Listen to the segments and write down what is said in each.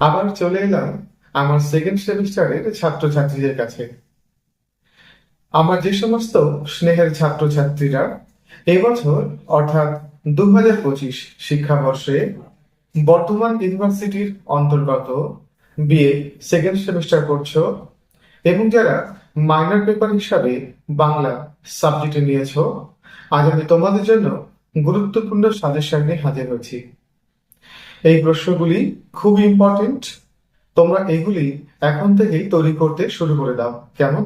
আবার চলে এলাম আমার সেকেন্ড সেমিস্টারের ছাত্রছাত্রীদের কাছে। আমার যে সমস্ত স্নেহের ছাত্রছাত্রীরা এবছর, অর্থাৎ দু হাজার পঁচিশ শিক্ষাবর্ষে বর্ধমান ইউনিভার্সিটির অন্তর্গত বিএ সেকেন্ড সেমিস্টার করছ এবং যারা মাইনার পেপার হিসাবে বাংলা সাবজেক্টে নিয়েছো, আজ আমি তোমাদের জন্য গুরুত্বপূর্ণ সাজেশন নিয়ে হাজির হয়েছি এই প্রশ্নগুলি খুব ইম্পর্টেন্ট তোমরা এগুলি এখন থেকেই তৈরি করতে শুরু করে দাও। কেমন?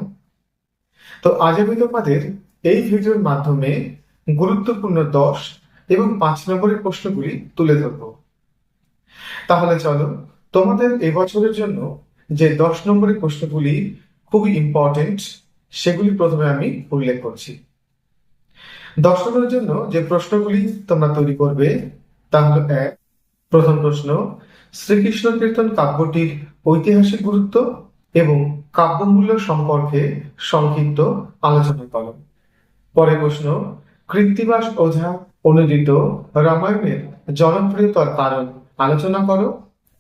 তো আজ আমি তোমাদের এই ভিডিওর মাধ্যমে গুরুত্বপূর্ণ দশ এবং পাঁচ নম্বরের প্রশ্নগুলি তুলে ধরবো। তাহলে চলো, তোমাদের এবছরের জন্য যে দশ নম্বরের প্রশ্নগুলি খুবই ইম্পর্টেন্ট সেগুলি প্রথমে আমি উল্লেখ করছি। দশ নম্বরের জন্য যে প্রশ্নগুলি তোমরা তৈরি করবে, তা হলো এক প্রথম প্রশ্ন, শ্রীকৃষ্ণ কীর্তন কাব্যটির ঐতিহাসিক গুরুত্ব এবং কাব্যমূল্য সম্পর্কে সংক্ষিপ্ত আলোচনা করো পরের প্রশ্ন, কৃত্তিবাস ওঝা অনুদিত রামায়ণের জনপ্রিয়তার কারণ আলোচনা করো।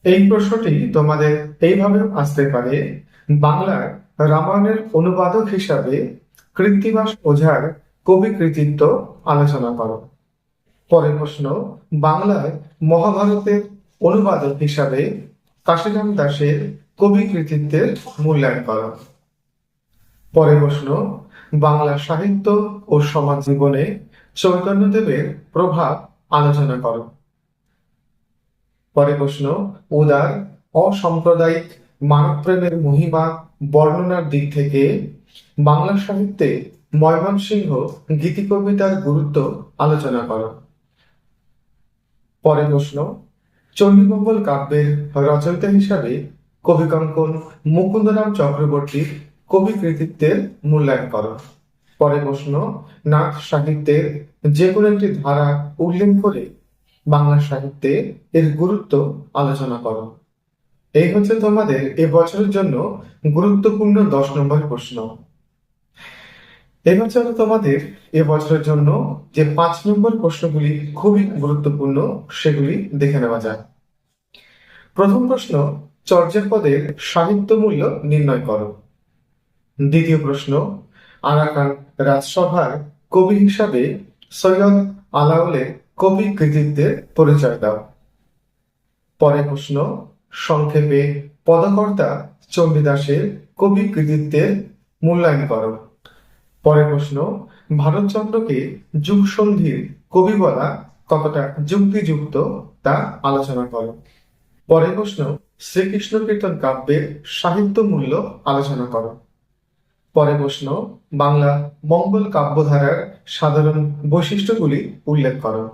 এই প্রশ্নটি তোমাদের এইভাবেও আসতে পারে। বাংলার রামায়ণের অনুবাদক হিসাবে কৃত্তিবাস ওঝার কবি কৃতিত্ব আলোচনা করো। পরের প্রশ্ন, বাংলায় মহাভারতের অনুবাদক হিসাবে কাশীরাম দাসের কবি কৃতিত্বের মূল্যায়ন করা। পরের প্রশ্ন, বাংলা সাহিত্য ও সমাজ জীবনে চৈতন্যদেবের প্রভাব আলোচনা করো। পরের প্রশ্ন, উদার, অসাম্প্রদায়িক মানবপ্রেমের মহিমা বর্ণনার দিক থেকে বাংলা সাহিত্যে ময়মনসিংহ গীতি কবিতার গুরুত্ব আলোচনা করো। পরের প্রশ্ন, চণ্ডীমঙ্গল কাব্যের রচয়িতা হিসাবে কবিকঙ্কন মুকুন্দরাম চক্রবর্তীর কবি কৃতিত্বের মূল্যায়ন করো পরের প্রশ্ন, নাথ সাহিত্যের যে কোনো একটি ধারা উল্লেখ করে বাংলা সাহিত্যে এর গুরুত্ব আলোচনা করো। এই হচ্ছে তোমাদের এ বছরের জন্য গুরুত্বপূর্ণ দশ নম্বর প্রশ্ন। এবার চলো তোমাদের এ বছরের জন্য যে পাঁচ নম্বর প্রশ্নগুলি খুবই গুরুত্বপূর্ণ, সেগুলি দেখে নেওয়া যাক। প্রথম প্রশ্ন চর্যাপদের সাহিত্য মূল্য নির্ণয় করো। দ্বিতীয় প্রশ্ন, আরাকান রাজসভার কবি হিসাবে সৈয়দ আলাউলের কবি কৃতিত্বের পরিচয় দাও। পরের প্রশ্ন, সংক্ষেপে পদকর্তা চণ্ডীদাসের কবি কৃতিত্বের মূল্যায়ন করো। পরের প্রশ্ন, ভারতচন্দ্রকে যুগসন্ধির কবি বলা কতটা যুক্তিযুক্ত তা আলোচনা করো। পরের প্রশ্ন, শ্রীকৃষ্ণ কীর্তন কাব্যের সাহিত্য মূল্য আলোচনা করো। পরের প্রশ্ন, বাংলা মঙ্গল কাব্যধারার সাধারণ বৈশিষ্ট্যগুলি উল্লেখ করো।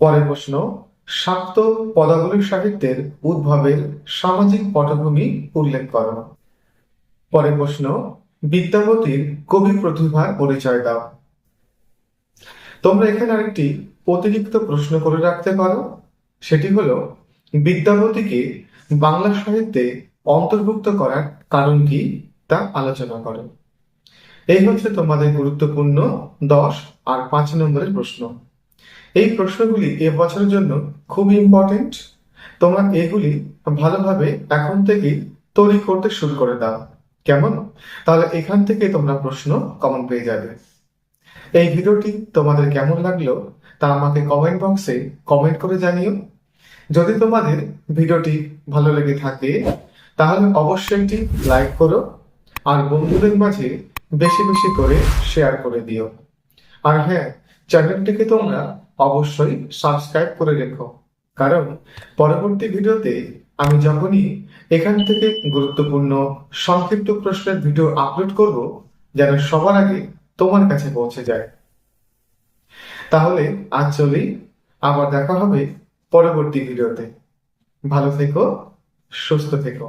পরের প্রশ্ন, শাক্ত পদাবলী সাহিত্যের উদ্ভবের সামাজিক পটভূমি উল্লেখ করো। পরের প্রশ্ন বিদ্যাপতির কবি প্রতিভার পরিচয় দাও। তোমরা এখানে আরেকটি অতিরিক্ত প্রশ্ন করে রাখতে পারো। সেটি হলো বিদ্যাপতিকে বাংলা সাহিত্যে অন্তর্ভুক্ত করার কারণ কি তা আলোচনা করো। এই হচ্ছে তোমাদের গুরুত্বপূর্ণ দশ আর পাঁচ নম্বরের প্রশ্ন। এই প্রশ্নগুলি এ বছরের জন্য খুব ইম্পর্টেন্ট তোমরা এগুলি ভালোভাবে এখন থেকেই তৈরি করতে শুরু করে দাও। কেমন? তাহলে এখান থেকে তোমরা প্রশ্ন কমন পেয়ে যাবে। এই ভিডিওটি তোমাদের কেমন লাগল তা আমাকে কমেন্ট বক্সে কমেন্ট করে জানিও। যদি তোমাদের ভিডিওটি ভালো লেগে থাকে, তাহলে অবশ্যই একটি লাইক করো আর বন্ধুদের মাঝে বেশি বেশি করে শেয়ার করে দিও। আর হ্যাঁ চ্যানেলটিকে তোমরা অবশ্যই সাবস্ক্রাইব করে রেখো। কারণ পরবর্তী ভিডিওতে আমি যখনই এখান থেকে গুরুত্বপূর্ণ সংক্ষিপ্ত প্রশ্নের ভিডিও আপলোড করব, যেন সবার আগে তোমার কাছে পৌঁছে যায়। তাহলে আজ চলেই আবার দেখা হবে পরবর্তী ভিডিওতে। ভালো থেকো, সুস্থ থেকো।